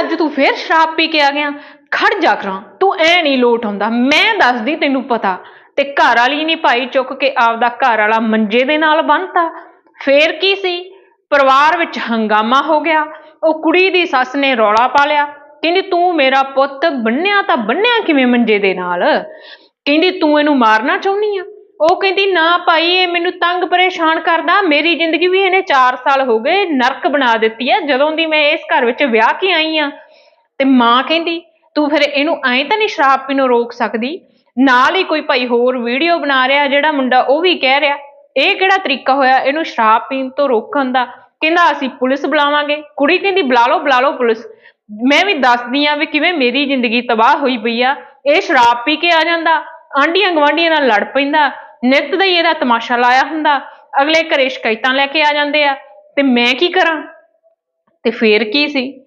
ਅੱਜ ਤੂੰ ਫੇਰ ਸ਼ਰਾਬ ਪੀ ਕੇ ਆ ਗਿਆ। ਖੜ ਜਾ ਕਰਾਂ। ਤੂੰ ਐ ਨਹੀਂ ਲੋਟ ਆਉਂਦਾ ਮੈਂ ਦੱਸਦੀ ਤੈਨੂੰ ਪਤਾ। ਤੇ ਘਰ ਵਾਲੀ ਨਹੀਂ ਭਾਈ ਚੁੱਕ ਕੇ ਆਪਦਾ ਘਰ ਵਾਲਾ ਮੰਜੇ ਦੇ ਨਾਲ ਬੰਨਤਾ। ਫੇਰ ਕੀ ਸੀ? ਪਰਿਵਾਰ ਵਿੱਚ ਹੰਗਾਮਾ ਹੋ ਗਿਆ। ਉਹ ਕੁੜੀ ਦੀ ਸੱਸ ਨੇ ਰੌਲਾ ਪਾ ਲਿਆ। ਕਹਿੰਦੀ, ਤੂੰ ਮੇਰਾ ਪੁੱਤ ਬੰਨਿਆ ਤਾਂ ਬੰਨਿਆ ਕਿਵੇਂ ਮੰਜੇ ਦੇ ਨਾਲ? ਕਹਿੰਦੀ, ਤੂੰ ਇਹਨੂੰ ਮਾਰਨਾ ਚਾਹੁੰਦੀ ਆ? ਉਹ ਕਹਿੰਦੀ, ਨਾ ਭਾਈ, ਇਹ ਮੈਨੂੰ ਤੰਗ ਪਰੇਸ਼ਾਨ ਕਰਦਾ। ਮੇਰੀ ਜ਼ਿੰਦਗੀ ਵੀ ਇਹਨੇ 4 ਸਾਲ ਹੋ ਗਏ ਨਰਕ ਬਣਾ ਦਿੱਤੀ ਹੈ। ਜਦੋਂ ਦੀ ਮੈਂ ਇਸ ਘਰ ਵਿੱਚ ਵਿਆਹ ਕੇ ਆਈ ਆ ਤੇ ਮਾਂ ਕਹਿੰਦੀ, ਤੂੰ ਫਿਰ ਇਹਨੂੰ ਐਂ ਤਾਂ ਨਹੀਂ ਸ਼ਰਾਬ ਪੀਣੋਂ ਰੋਕ ਸਕਦੀ? ਨਾਲ ਹੀ ਕੋਈ ਭਾਈ ਹੋਰ ਵੀਡੀਓ ਬਣਾ ਰਿਹਾ, ਜਿਹੜਾ ਮੁੰਡਾ ਉਹ ਵੀ ਕਹਿ ਰਿਹਾ, ਇਹ ਕਿਹੜਾ ਤਰੀਕਾ ਹੋਇਆ ਇਹਨੂੰ ਸ਼ਰਾਬ ਪੀਣ ਤੋਂ ਰੋਕਣ ਦਾ? ਕਹਿੰਦਾ, ਅਸੀਂ ਪੁਲਿਸ ਬੁਲਾਵਾਂਗੇ। ਕੁੜੀ ਕਹਿੰਦੀ, ਬੁਲਾ ਲਓ ਬੁਲਾ ਲਓ ਪੁਲਿਸ। ਮੈਂ ਵੀ ਦੱਸਦੀ ਆ ਵੀ ਕਿਵੇਂ ਮੇਰੀ ਜ਼ਿੰਦਗੀ ਤਬਾਹ ਹੋਈ ਪਈ ਆ। ਇਹ ਸ਼ਰਾਬ ਪੀ ਕੇ ਆ ਜਾਂਦਾ। ਆਂਢੀਆਂ ਗਵਾਂਢੀਆਂ ਨਾਲ ਲੜ ਪੈਂਦਾ। ਨਿੱਤ ਦਾ ਹੀ ਇਹਦਾ ਤਮਾਸ਼ਾ ਲਾਇਆ ਹੁੰਦਾ। ਅਗਲੇ ਘਰੇ ਸ਼ਿਕਾਇਤਾਂ ਲੈ ਕੇ ਆ ਜਾਂਦੇ ਆ। ਤੇ ਮੈਂ ਕੀ ਕਰਾਂ? ਤੇ ਫੇਰ ਕੀ ਸੀ?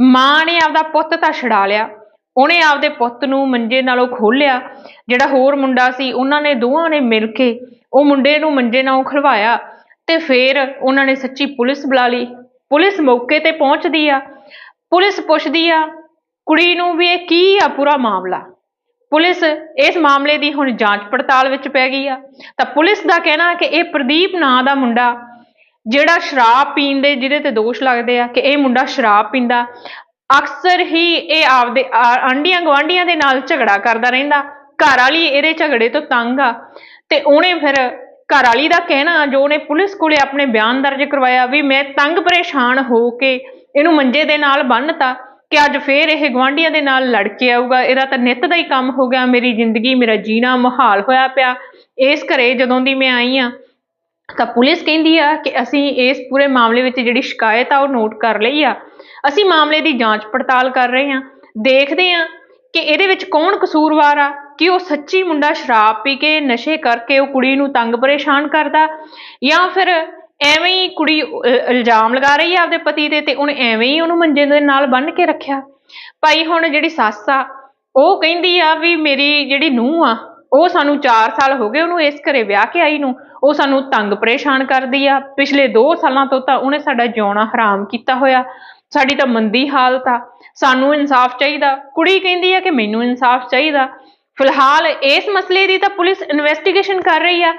ਮਾਂ ਨੇ ਆਪਦਾ ਪੁੱਤ ਤਾਂ ਛਡਾ ਲਿਆ। ਉਹਨੇ ਆਪਦੇ ਪੁੱਤ ਨੂੰ ਮੰਜੇ ਨਾਲੋਂ ਖੋਲਿਆ ਜਿਹੜਾ ਹੋਰ ਮੁੰਡਾ ਸੀ, ਉਹਨਾਂ ਨੇ ਦੋਵਾਂ ਨੇ ਮਿਲ ਕੇ ਉਹ ਮੁੰਡੇ ਨੂੰ ਮੰਜੇ ਨਾਲੋਂ ਖਲਵਾਇਆ। ਤੇ ਫੇਰ ਉਹਨਾਂ ਨੇ ਸੱਚੀ ਪੁਲਿਸ ਬੁਲਾ ਲਈ। ਪੁਲਿਸ ਮੌਕੇ ਤੇ ਪਹੁੰਚਦੀ ਆ। ਪੁਲਿਸ ਪੁੱਛਦੀ ਆ, ਕੁੜੀ ਨੂੰ ਵੀ ਇਹ ਕੀ ਆ ਪੂਰਾ ਮਾਮਲਾ? ਪੁਲਿਸ ਇਸ ਮਾਮਲੇ ਦੀ ਹੁਣ ਜਾਂਚ ਪੜਤਾਲ ਵਿੱਚ ਪੈ ਗਈ ਆ। ਤਾਂ ਪੁਲਿਸ ਦਾ ਕਹਿਣਾ ਕਿ ਇਹ ਪ੍ਰਦੀਪ ਨਾਂ ਦਾ ਮੁੰਡਾ, ਜਿਹੜਾ ਸ਼ਰਾਬ ਪੀਣ ਦੇ ਜਿਹਦੇ ਤੇ ਦੋਸ਼ ਲੱਗਦੇ ਆ ਕਿ ਇਹ ਮੁੰਡਾ ਸ਼ਰਾਬ ਪੀਂਦਾ, ਅਕਸਰ ਹੀ ਇਹ ਆਪਦੇ ਆ- ਆਂਢੀਆਂ ਗੁਆਂਢੀਆਂ ਦੇ ਨਾਲ ਝਗੜਾ ਕਰਦਾ ਰਹਿੰਦਾ। ਘਰ ਵਾਲੀ ਇਹਦੇ ਝਗੜੇ ਤੋਂ ਤੰਗ ਆ। ਤੇ ਉਹਨੇ ਫਿਰ ਘਰ ਵਾਲੀ ਦਾ ਕਹਿਣਾ, ਜੋ ਉਹਨੇ ਪੁਲਿਸ ਕੋਲੇ ਆਪਣੇ ਬਿਆਨ ਦਰਜ ਕਰਵਾਇਆ ਵੀ ਮੈਂ ਤੰਗ ਪਰੇਸ਼ਾਨ ਹੋ ਕੇ ਇਹਨੂੰ ਮੰਜੇ ਦੇ ਨਾਲ ਬੰਨਤਾ। ਕਿ ਅੱਜ ਫੇਰ ਇਹ ਗੁਆਂਢੀਆਂ ਦੇ ਨਾਲ ਲੜ ਕੇ ਆਊਗਾ। ਇਹਦਾ ਤਾਂ ਨਿੱਤ ਦਾ ਹੀ ਕੰਮ ਹੋ ਗਿਆ। ਮੇਰੀ ਜ਼ਿੰਦਗੀ, ਮੇਰਾ ਜੀਣਾ ਮੁਹਾਲ ਹੋਇਆ ਪਿਆ। ਇਸ ਘਰੇ ਜਦੋਂ ਦੀ ਮੈਂ ਆਈ ਆ, ਤਾਂ ਪੁਲਿਸ ਕਹਿੰਦੀ ਆ ਕਿ ਅਸੀਂ ਇਸ ਪੂਰੇ ਮਾਮਲੇ ਵਿੱਚ ਜਿਹੜੀ ਸ਼ਿਕਾਇਤ ਆ, ਉਹ ਨੋਟ ਕਰ ਲਈ ਆ। ਅਸੀਂ ਮਾਮਲੇ ਦੀ ਜਾਂਚ ਪੜਤਾਲ ਕਰ ਰਹੇ ਹਾਂ ਦੇਖਦੇ ਹਾਂ ਕਿ ਇਹਦੇ ਵਿੱਚ ਕੌਣ ਕਸੂਰਵਾਰ ਆ, ਕਿ ਉਹ ਸੱਚੀ ਮੁੰਡਾ ਸ਼ਰਾਬ ਪੀ ਕੇ ਨਸ਼ੇ ਕਰਕੇ ਉਹ ਕੁੜੀ ਨੂੰ ਤੰਗ ਪਰੇਸ਼ਾਨ ਕਰਦਾ, ਜਾਂ ਫਿਰ ਐਵੇਂ ਹੀ ਕੁੜੀ ਇਲਜ਼ਾਮ ਲਗਾ ਰਹੀ ਆ ਆਪਦੇ ਪਤੀ ਤੇ ਤੇ ਉਹਨੇ ਐਵੇਂ ਹੀ ਉਹਨੂੰ ਮੰਜੇ ਦੇ ਨਾਲ ਬੰਨ੍ਹ ਕੇ ਰੱਖਿਆ। ਭਾਈ ਹੁਣ ਜਿਹੜੀ ਸੱਸ ਆ, ਉਹ ਕਹਿੰਦੀ ਆ ਵੀ ਮੇਰੀ ਜਿਹੜੀ ਨੂੰਹ ਆ, ਉਹ ਸਾਨੂੰ 4 ਸਾਲ ਹੋ ਗਏ ਉਹਨੂੰ ਇਸ ਘਰੇ ਵਿਆਹ ਕੇ ਆਈ ਨੂੰ। ਉਹ ਸਾਨੂੰ ਤੰਗ ਪਰੇਸ਼ਾਨ ਕਰਦੀ ਆ। ਪਿਛਲੇ 2 ਸਾਲਾਂ ਤੋਂ ਤਾਂ ਉਹਨੇ ਸਾਡਾ ਜਿਉਣਾ ਹਰਾਮ ਕੀਤਾ ਹੋਇਆ। ਸਾਡੀ ਤਾਂ ਮੰਦੀ ਹਾਲਤ ਆ। ਸਾਨੂੰ ਇਨਸਾਫ ਚਾਹੀਦਾ। ਕੁੜੀ ਕਹਿੰਦੀ ਆ ਕਿ ਮੈਨੂੰ ਇਨਸਾਫ ਚਾਹੀਦਾ। ਫਿਲਹਾਲ ਇਸ ਮਸਲੇ ਦੀ ਤਾਂ ਪੁਲਿਸ ਇਨਵੈਸਟੀਗੇਸ਼ਨ ਕਰ ਰਹੀ ਆ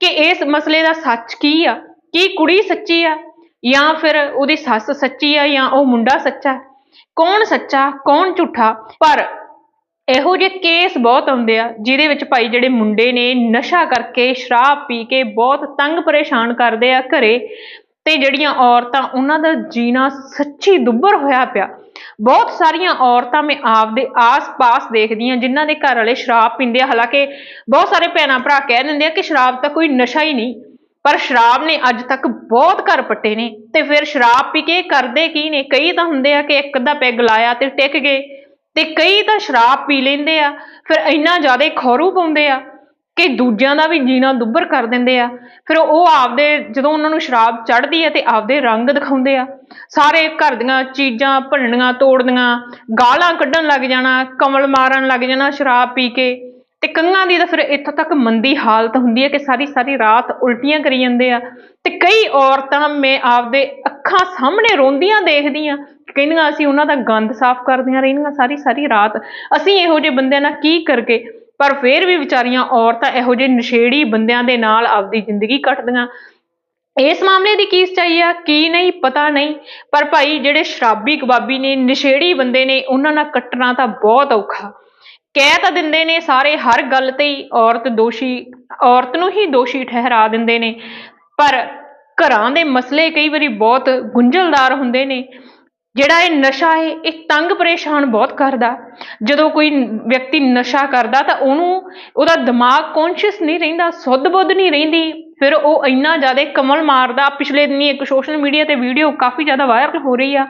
ਕਿ ਇਸ ਮਸਲੇ ਦਾ ਸੱਚ ਕੀ ਆ? ਕੀ ਕੁੜੀ ਸੱਚੀ ਆ? ਜਾਂ ਫਿਰ ਉਹਦੀ ਸੱਸ ਸੱਚੀ ਆ ਜਾਂ ਉਹ ਮੁੰਡਾ ਸੱਚਾ? ਕੌਣ ਸੱਚਾ, ਕੌਣ ਝੂਠਾ? ਪਰ ਇਹੋ ਜਿਹੇ ਕੇਸ ਬਹੁਤ ਆਉਂਦੇ ਆ, ਜਿਹਦੇ ਵਿੱਚ ਭਾਈ ਜਿਹੜੇ ਮੁੰਡੇ ਨੇ ਨਸ਼ਾ ਕਰਕੇ ਸ਼ਰਾਬ ਪੀ ਕੇ ਬਹੁਤ ਤੰਗ ਪਰੇਸ਼ਾਨ ਕਰਦੇ ਆ ਘਰੇ, ਤੇ ਜਿਹੜੀਆਂ ਔਰਤਾਂ ਉਹਨਾਂ ਦਾ ਜੀਣਾ ਸੱਚੀ ਦੁੱਬਰ ਹੋਇਆ ਪਿਆ। ਬਹੁਤ ਸਾਰੀਆਂ ਔਰਤਾਂ ਮੈਂ ਆਪਦੇ ਆਸ-ਪਾਸ ਦੇਖਦੀ ਹਾਂ, ਜਿਨ੍ਹਾਂ ਦੇ ਘਰ ਵਾਲੇ ਸ਼ਰਾਬ ਪੀਂਦੇ ਆ। ਹਾਲਾਂਕਿ ਬਹੁਤ ਸਾਰੇ ਭੈਣਾਂ ਭਰਾ ਕਹਿ ਦਿੰਦੇ ਆ ਕਿ ਸ਼ਰਾਬ ਤਾਂ ਕੋਈ ਨਸ਼ਾ ਹੀ ਨਹੀਂ। ਪਰ ਸ਼ਰਾਬ ਨੇ ਅੱਜ ਤੱਕ ਬਹੁਤ ਘਰ ਪੱਟੇ ਨੇ ਤੇ ਫਿਰ ਸ਼ਰਾਬ ਪੀ ਕੇ ਕਰਦੇ ਕੀ ਨੇ? ਕਈ ਤਾਂ ਹੁੰਦੇ ਆ ਕਿ ਇੱਕ ਅੱਧਾ ਪੈਗ ਲਾਇਆ ਤੇ ਟਿਕ ਗਏ ਤੇ ਕਈ ਤਾਂ ਸ਼ਰਾਬ ਪੀ ਲੈਂਦੇ ਆ, ਫਿਰ ਇੰਨਾ ਜ਼ਿਆਦਾ ਖੌਰੂ ਪਾਉਂਦੇ ਆ ਕਿ ਦੂਜਿਆਂ ਦਾ ਵੀ ਜੀਣਾ ਦੁੱਬਰ ਕਰ ਦਿੰਦੇ ਆ। ਫਿਰ ਉਹ ਆਪਦੇ ਜਦੋਂ ਉਹਨਾਂ ਨੂੰ ਸ਼ਰਾਬ ਚੜ੍ਹਦੀ ਹੈ ਤੇ ਆਪਦੇ ਰੰਗ ਦਿਖਾਉਂਦੇ ਆ। ਸਾਰੇ ਘਰ ਦੀਆਂ ਚੀਜ਼ਾਂ ਭੰਨਣੀਆਂ, ਤੋੜਨੀਆਂ, ਗਾਲਾਂ ਕੱਢਣ ਲੱਗ ਜਾਣਾ, ਕਮਲ ਮਾਰਨ ਲੱਗ ਜਾਣਾ ਸ਼ਰਾਬ ਪੀ ਕੇ। ਤੇ ਕੰਨਾਂ ਦੀ ਤਾਂ ਫਿਰ ਇੱਥੋਂ ਤੱਕ ਮੰਦੀ ਹਾਲਤ ਹੁੰਦੀ ਹੈ ਕਿ ਸਾਰੀ ਸਾਰੀ ਰਾਤ ਉਲਟੀਆਂ ਕਰੀ ਜਾਂਦੇ ਆ। ਤੇ ਕਈ ਔਰਤਾਂ ਮੈਂ ਆਪਦੇ ਅੱਖਾਂ ਸਾਹਮਣੇ ਰੋਂਦੀਆਂ ਦੇਖਦੀ ਆ ਕਹਿੰਦੀਆਂ ਅਸੀਂ ਉਹਨਾਂ ਦਾ ਗੰਦ ਸਾਫ਼ ਕਰਦੀਆਂ ਰਹਿੰਦੀਆਂ ਸਾਰੀ ਸਾਰੀ ਰਾਤ। ਅਸੀਂ ਇਹੋ ਜਿਹੇ ਬੰਦਿਆਂ ਨਾਲ ਕੀ ਕਰਕੇ? ਪਰ ਫਿਰ ਵੀ ਵਿਚਾਰੀਆਂ ਔਰਤਾਂ ਇਹੋ ਜਿਹੇ ਨਸ਼ੇੜੀ ਬੰਦਿਆਂ ਦੇ ਨਾਲ ਆਪਦੀ ਜ਼ਿੰਦਗੀ ਕੱਟਦੀਆਂ। ਇਸ ਮਾਮਲੇ ਦੀ ਕੀ ਸੱਚਾਈ ਆ, ਕੀ ਨਹੀਂ ਪਤਾ ਨਹੀਂ। ਪਰ ਭਾਈ ਜਿਹੜੇ ਸ਼ਰਾਬੀ ਕਬਾਬੀ ਨੇ, ਨਸ਼ੇੜੀ ਬੰਦੇ ਨੇ, ਉਹਨਾਂ ਨਾਲ ਕੱਟਣਾ ਤਾਂ ਬਹੁਤ ਔਖਾ। ਕਹਿ ਤਾਂ ਦਿੰਦੇ ਨੇ ਸਾਰੇ, ਹਰ ਗੱਲ ਤੇ ਹੀ ਔਰਤ ਦੋਸ਼ੀ, ਔਰਤ ਨੂੰ ਹੀ ਦੋਸ਼ੀ ਠਹਿਰਾ ਦਿੰਦੇ ਨੇ। ਪਰ ਘਰਾਂ ਦੇ ਮਸਲੇ ਕਈ ਵਾਰੀ ਬਹੁਤ ਗੁੰਝਲਦਾਰ ਹੁੰਦੇ ਨੇ। ਜਿਹੜਾ ਇਹ ਨਸ਼ਾ ਹੈ, ਇਹ ਤੰਗ ਪਰੇਸ਼ਾਨ ਬਹੁਤ ਕਰਦਾ। ਜਦੋਂ ਕੋਈ ਵਿਅਕਤੀ ਨਸ਼ਾ ਕਰਦਾ ਤਾਂ ਉਹਨੂੰ, ਉਹਦਾ ਦਿਮਾਗ ਕੌਨਸ਼ੀਅਸ ਨਹੀਂ ਰਹਿੰਦਾ, ਸੁੱਧ ਬੁੱਧ ਨਹੀਂ ਰਹਿੰਦੀ। ਫਿਰ ਉਹ ਇੰਨਾ ਜ਼ਿਆਦਾ ਕਮਲ ਮਾਰਦਾ। ਪਿਛਲੇ ਦਿਨੀ ਇੱਕ ਸੋਸ਼ਲ ਮੀਡੀਆ ਤੇ ਵੀਡੀਓ ਕਾਫੀ ਜ਼ਿਆਦਾ ਵਾਇਰਲ ਹੋ ਰਹੀ ਆ।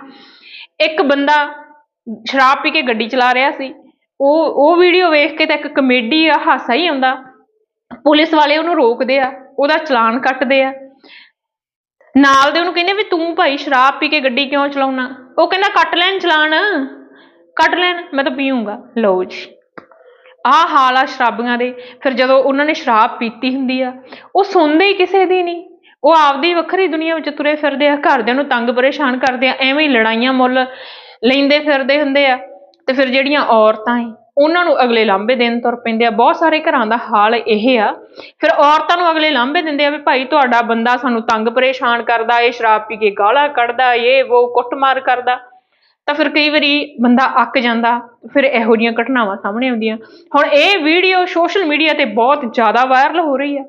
ਇੱਕ ਬੰਦਾ ਸ਼ਰਾਬ ਪੀ ਕੇ ਗੱਡੀ ਚਲਾ ਰਿਹਾ ਸੀ। ਉਹ ਉਹ ਵੀਡੀਓ ਵੇਖ ਕੇ ਤਾਂ ਇੱਕ ਕਮੇਡੀ ਆ, ਹਾਸਾ ਹੀ ਆਉਂਦਾ। ਪੁਲਿਸ ਵਾਲੇ ਉਹਨੂੰ ਰੋਕਦੇ ਆ, ਉਹਦਾ ਚਲਾਨ ਕੱਟਦੇ ਆ। ਨਾਲ ਦੇ ਉਹਨੂੰ ਕਹਿੰਦੇ ਵੀ ਤੂੰ ਭਾਈ ਸ਼ਰਾਬ ਪੀ ਕੇ ਗੱਡੀ ਕਿਉਂ ਚਲਾਉਣਾ? ਉਹ ਕਹਿੰਦਾ, ਕੱਟ ਲੈਣ ਚਲਾਨ, ਕੱਟ ਲੈਣ, ਮੈਂ ਤਾਂ ਪੀਊਂਗਾ। ਲਓ ਜੀ। ਆਹ ਹਾਲ ਆ ਸ਼ਰਾਬੀਆਂ ਦੇ। ਫਿਰ ਜਦੋਂ ਉਹਨਾਂ ਨੇ ਸ਼ਰਾਬ ਪੀਤੀ ਹੁੰਦੀ ਆ, ਉਹ ਸੁਣਦੇ ਹੀ ਕਿਸੇ ਦੀ ਨਹੀਂ। ਉਹ ਆਪਦੀ ਵੱਖਰੀ ਦੁਨੀਆ ਵਿੱਚ ਤੁਰੇ ਫਿਰਦੇ ਆ, ਘਰਦਿਆਂ ਨੂੰ ਤੰਗ ਪਰੇਸ਼ਾਨ ਕਰਦੇ ਆ, ਐਵੇਂ ਹੀ ਲੜਾਈਆਂ ਮੁੱਲ ਲੈਂਦੇ ਫਿਰਦੇ ਹੁੰਦੇ ਆ। ਤੇ ਫਿਰ ਜਿਹੜੀਆਂ ਔਰਤਾਂ ਏ, ਉਹਨਾਂ ਨੂੰ ਅਗਲੇ ਲਾਂਭੇ ਦੇਣ ਤੁਰ ਪੈਂਦੇ ਆ। ਬਹੁਤ ਸਾਰੇ ਘਰਾਂ ਦਾ ਹਾਲ ਇਹ ਆ। ਫਿਰ ਔਰਤਾਂ ਨੂੰ ਅਗਲੇ ਲਾਂਭੇ ਦਿੰਦੇ ਆ ਵੀ ਭਾਈ ਤੁਹਾਡਾ ਬੰਦਾ ਸਾਨੂੰ ਤੰਗ ਪਰੇਸ਼ਾਨ ਕਰਦਾ ਏ, ਸ਼ਰਾਬ ਪੀ ਕੇ ਗਾਲਾਂ ਕੱਢਦਾ ਇਹ ਉਹ ਕੁੱਟਮਾਰ ਕਰਦਾ। ਤਾਂ ਫਿਰ ਕਈ ਵਾਰੀ ਬੰਦਾ ਅੱਕ ਜਾਂਦਾ, ਫਿਰ ਇਹੋ ਜਿਹੀਆਂ ਘਟਨਾਵਾਂ ਸਾਹਮਣੇ ਆਉਂਦੀਆਂ। ਹੁਣ ਇਹ ਵੀਡੀਓ ਸੋਸ਼ਲ ਮੀਡੀਆ ਤੇ ਬਹੁਤ ਜ਼ਿਆਦਾ ਵਾਇਰਲ ਹੋ ਰਹੀ ਆ।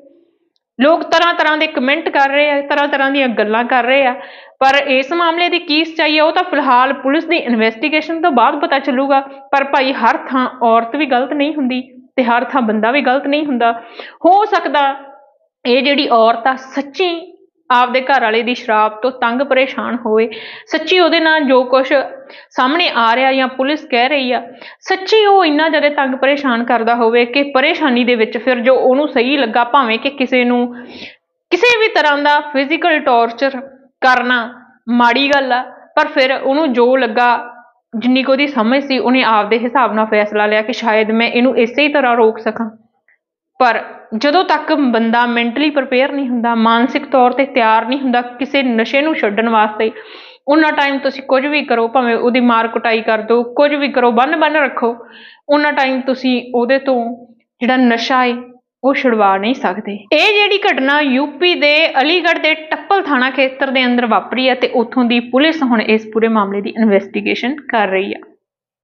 ਲੋਕ ਤਰ੍ਹਾਂ ਤਰ੍ਹਾਂ ਦੇ ਕਮੈਂਟ ਕਰ ਰਹੇ ਆ, ਤਰ੍ਹਾਂ ਤਰ੍ਹਾਂ ਦੀਆਂ ਗੱਲਾਂ ਕਰ ਰਹੇ ਆ। ਪਰ ਇਸ ਮਾਮਲੇ ਦੀ ਕੀ ਸੱਚਾਈ ਹੈ ਉਹ ਤਾਂ ਫਿਲਹਾਲ ਪੁਲਿਸ ਦੀ ਇਨਵੈਸਟੀਗੇਸ਼ਨ ਤੋਂ ਬਾਅਦ ਪਤਾ ਚੱਲੂਗਾ। ਪਰ ਭਾਈ, ਹਰ ਥਾਂ ਔਰਤ ਵੀ ਗਲਤ ਨਹੀਂ ਹੁੰਦੀ ਤੇ ਹਰ ਥਾਂ ਬੰਦਾ ਵੀ ਗਲਤ ਨਹੀਂ ਹੁੰਦਾ। ਹੋ ਸਕਦਾ ਇਹ ਜਿਹੜੀ ਔਰਤ ਆ, ਸੱਚੀ ਆਪਦੇ ਘਰ ਵਾਲੇ ਦੀ ਸ਼ਰਾਬ ਤੋਂ ਤੰਗ ਪਰੇਸ਼ਾਨ ਹੋਵੇ। ਸੱਚੀ ਉਹਦੇ ਨਾਲ ਜੋ ਕੁਝ ਸਾਹਮਣੇ ਆ ਰਿਹਾ ਜਾਂ ਪੁਲਿਸ ਕਹਿ ਰਹੀ ਆ, ਸੱਚੀ ਉਹ ਇੰਨਾ ਜ਼ਿਆਦਾ ਤੰਗ ਪਰੇਸ਼ਾਨ ਕਰਦਾ ਹੋਵੇ ਕਿ ਪਰੇਸ਼ਾਨੀ ਦੇ ਵਿੱਚ ਫਿਰ ਜੋ ਉਹਨੂੰ ਸਹੀ ਲੱਗਾ, ਭਾਵੇਂ ਕਿ ਕਿਸੇ ਨੂੰ ਕਿਸੇ ਵੀ ਤਰ੍ਹਾਂ ਦਾ ਫਿਜ਼ੀਕਲ ਟੌਰਚਰ ਕਰਨਾ ਮਾੜੀ ਗੱਲ ਆ, ਪਰ ਫਿਰ ਉਹਨੂੰ ਜੋ ਲੱਗਾ, ਜਿੰਨੀ ਕੁ ਉਹਦੀ ਸਮਝ ਸੀ, ਉਹਨੇ ਆਪਦੇ ਹਿਸਾਬ ਨਾਲ ਫੈਸਲਾ ਲਿਆ ਕਿ ਸ਼ਾਇਦ ਮੈਂ ਇਹਨੂੰ ਇਸੇ ਹੀ ਤਰ੍ਹਾਂ ਰੋਕ ਸਕਾਂ। ਪਰ ਜਦੋਂ ਤੱਕ ਬੰਦਾ ਮੈਂਟਲੀ ਪ੍ਰਪੇਅਰ ਨਹੀਂ ਹੁੰਦਾ, ਮਾਨਸਿਕ ਤੌਰ ਤੇ ਤਿਆਰ ਨਹੀਂ ਹੁੰਦਾ ਕਿਸੇ ਨਸ਼ੇ ਨੂੰ ਛੱਡਣ ਵਾਸਤੇ ਉਹਨਾਂ ਟਾਈਮ ਤੁਸੀਂ ਕੁਝ ਵੀ ਕਰੋ, ਭਾਵੇਂ ਉਹਦੀ ਮਾਰ ਕੁਟਾਈ ਕਰ ਦਿਓ ਕੁਝ ਵੀ ਕਰੋ ਬੰਨ ਬੰਨ ਰੱਖੋ ਉਹਨਾਂ ਟਾਈਮ ਤੁਸੀਂ ਉਹਦੇ ਤੋਂ ਜਿਹੜਾ ਨਸ਼ਾ ਏ, ਉਹ ਛੁਡਵਾ ਨਹੀਂ ਸਕਦੇ। ਇਹ ਜਿਹੜੀ ਘਟਨਾ ਯੂਪੀ ਦੇ ਅਲੀਗੜ੍ਹ ਦੇ ਟੱਪਲ ਥਾਣਾ ਖੇਤਰ ਦੇ ਅੰਦਰ ਵਾਪਰੀ ਹੈ ਤੇ ਉੱਥੋਂ ਦੀ ਪੁਲਿਸ ਹੁਣ ਇਸ ਪੂਰੇ ਮਾਮਲੇ ਦੀ ਇਨਵੈਸਟੀਗੇਸ਼ਨ ਕਰ ਰਹੀ ਹੈ